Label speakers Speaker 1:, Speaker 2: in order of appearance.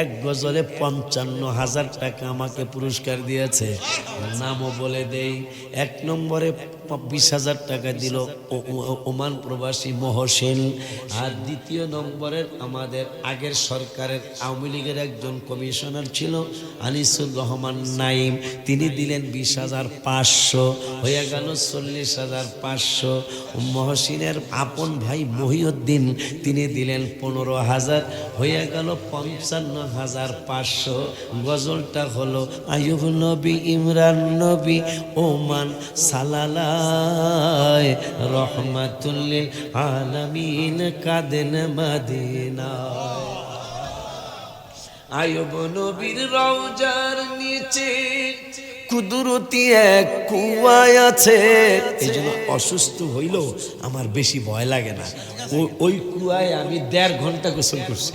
Speaker 1: এক গজলে পঞ্চান্ন হাজার টাকা আমাকে পুরস্কার দিয়েছে। নামও বলে দেই, এক নম্বরে বিশ হাজার টাকা দিল ওমান প্রবাসী মহসেন। আর দ্বিতীয় নম্বরের আমাদের আগের সরকারের আওয়ামী লীগের একজন কমিশনার ছিল আনিসুর রহমান নাইম। তিনি দিলেন বিশ হাজার পাঁচশো, হয়ে গেল চল্লিশ হাজার পাঁচশো। মহসিনের আপন ভাই মহিউদ্দিন, তিনি দিলেন পনেরো হাজার, হয়ে গেল পঞ্চান্ন হাজার পাঁচশো। গজলটা হলো আয়ুব নবী, ইমরান নবী, ওমান সালালায় রহমাতুল্লিল আলামিন কাদেন মাদিনায়। আয়ব নবীর রওজার নিচে কুদরতি এক কুয়ায় আছে। এই জন্য অসুস্থ হইলেও আমার বেশি ভয় লাগে না। ওই কুয়ায় আমি দেড় ঘণ্টা গোসল করছি।